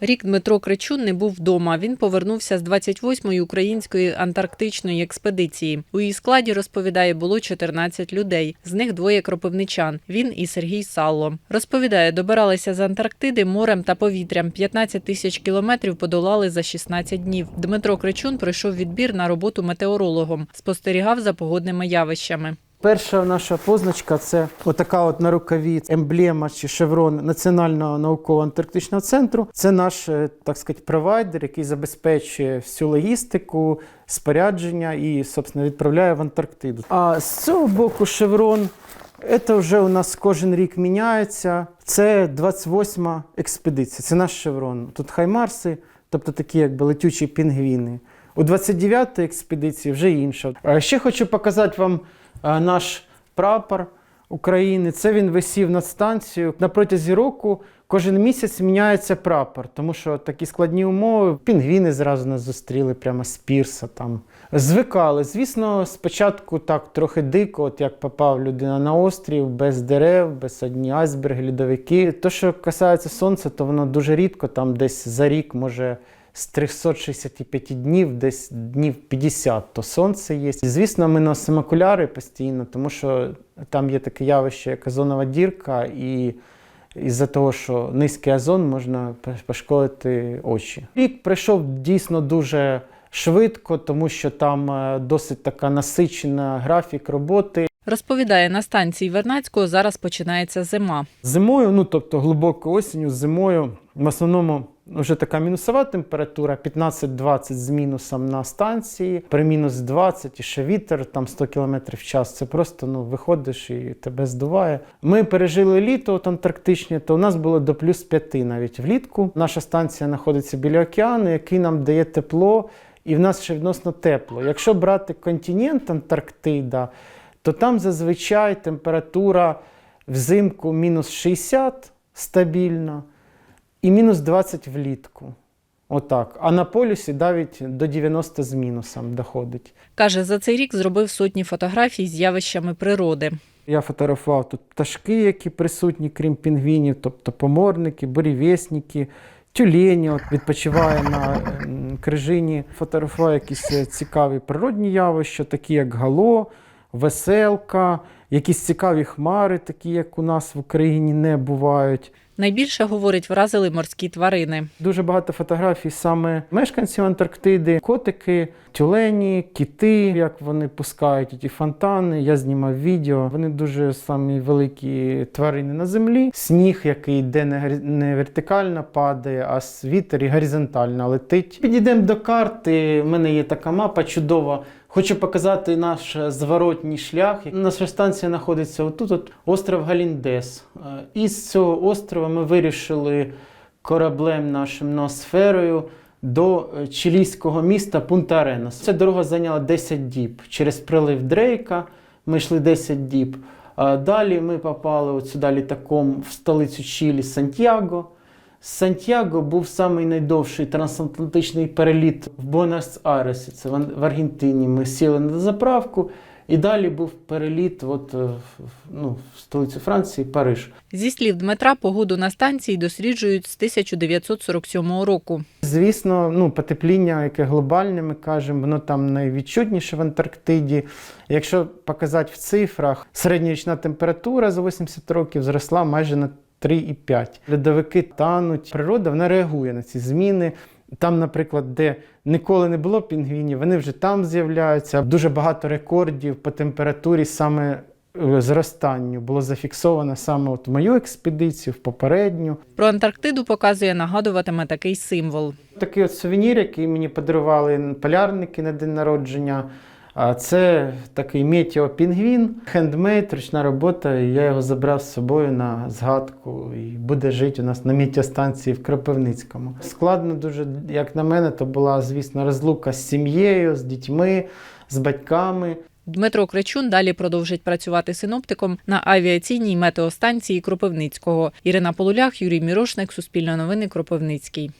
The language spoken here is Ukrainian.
Рік Дмитро Кричун не був вдома. Він повернувся з 28-ї української антарктичної експедиції. У її складі розповідає, було 14 людей. З них двоє кропивничан. Він і Сергій Салло. Розповідає, добиралися з Антарктиди морем та повітрям. 15 тисяч кілометрів подолали за 16 днів. Дмитро Кричун пройшов відбір на роботу метеорологом, спостерігав за погодними явищами. Перша наша позначка це отака от на рукаві емблема чи шеврон Національного науково антарктичного центру. Це наш, е, так сказати, провайдер, який забезпечує всю логістику, спорядження і, собственно, відправляє в Антарктиду. А з цього боку шеврон. Це вже у нас кожен рік міняється. Це 28-ма експедиція. Це наш шеврон. Тут хаймарси, тобто такі якби летючі пінгвіни. У 29-й експедиції вже інша. Ще хочу показати вам наш прапор України. Це він висів над станцією. На протязі року кожен місяць міняється прапор, тому що такі складні умови. Пінгвіни зразу нас зустріли прямо з пірса. Там звикали. Звісно, спочатку так трохи дико, от як попав людина на острів, без дерев, без одні айсберги, льодовики. То, що касається сонця, то воно дуже рідко, там десь за рік може. З 365 днів, десь днів 50, то сонце є. Звісно, ми носимо окуляри постійно, тому що там є таке явище, як озонова дірка, і із-за того, що низький озон можна пошкодити очі. Рік пройшов дійсно дуже швидко, тому що там е, досить така насичена графік роботи. Розповідає, на станції Вернацького зараз починається зима. Зимою, ну тобто глибокою осінню, зимою в основному вже така мінусова температура, 15-20 з мінусом на станції, при мінус 20 і ще вітер, там 100 км в час. Це просто ну, виходиш і тебе здуває. Ми пережили літо от антарктичне, то у нас було до плюс 5 навіть влітку. Наша станція знаходиться біля океану, який нам дає тепло, і в нас ще відносно тепло. Якщо брати континент Антарктида, то там зазвичай температура взимку мінус 60 стабільно і мінус 20 влітку. Отак. А на полюсі навіть до 90 з мінусом доходить. Каже, за цей рік зробив сотні фотографій з явищами природи. Я фотографував тут пташки, які присутні, крім пінгвінів, тобто поморники, бурєвєсники, тюлені, от, відпочиває на ем, крижині. Фотографував якісь е, цікаві природні явища, такі як гало, веселка, якісь цікаві хмари, такі як у нас в Україні не бувають. Найбільше, говорить, вразили морські тварини. Дуже багато фотографій саме мешканців Антарктиди, котики, тюлені, кити, як вони пускають ті фонтани. Я знімав відео. Вони дуже самі великі тварини на землі. Сніг, який йде не, вертикально падає, а вітер і горизонтально летить. Підійдемо до карти. У мене є така мапа чудова. Хочу показати наш зворотній шлях. Наша станція знаходиться отут, от остров Галіндес. Е, Із цього острова ми вирішили кораблем нашим ноосферою до е, чилійського міста Пунта-Аренас. Ця дорога зайняла 10 діб. Через прилив Дрейка ми йшли 10 діб. Далі ми попали от сюди літаком в столицю Чилі Сантьяго. З Сантьяго був самий найдовший трансатлантичний переліт в Буенос-Айресі, це в Аргентині. Ми сіли на заправку, і далі був переліт от, е, ну, в столицю Франції, Париж. Зі слів Дмитра, погоду на станції досліджують з 1947 року. Звісно, ну, потепління, яке глобальне, ми кажемо, воно там найвідчутніше в Антарктиді. Якщо показати в цифрах, середньорічна температура за 80 років зросла майже на 3,5. Льодовики тануть. Природа вона реагує на ці зміни. Там, наприклад, де ніколи не було пінгвінів, вони вже там з'являються. Дуже багато рекордів по температурі саме е, зростанню було зафіксовано саме от мою експедицію, в попередню. Про Антарктиду показує, нагадуватиме такий символ. Такий от сувенір, який мені подарували полярники на день народження. Це такий метеопінгвін, хендмейд, ручна робота. Я його забрав з собою на згадку і буде жити у нас на метеостанції в Кропивницькому. Складно дуже, як на мене, то була, звісно, розлука з сім'єю, з дітьми, з батьками. Дмитро Кричун далі продовжить працювати синоптиком на авіаційній метеостанції Кропивницького. Ірина Полулях, Юрій Мірошник, Суспільне новини, Кропивницький.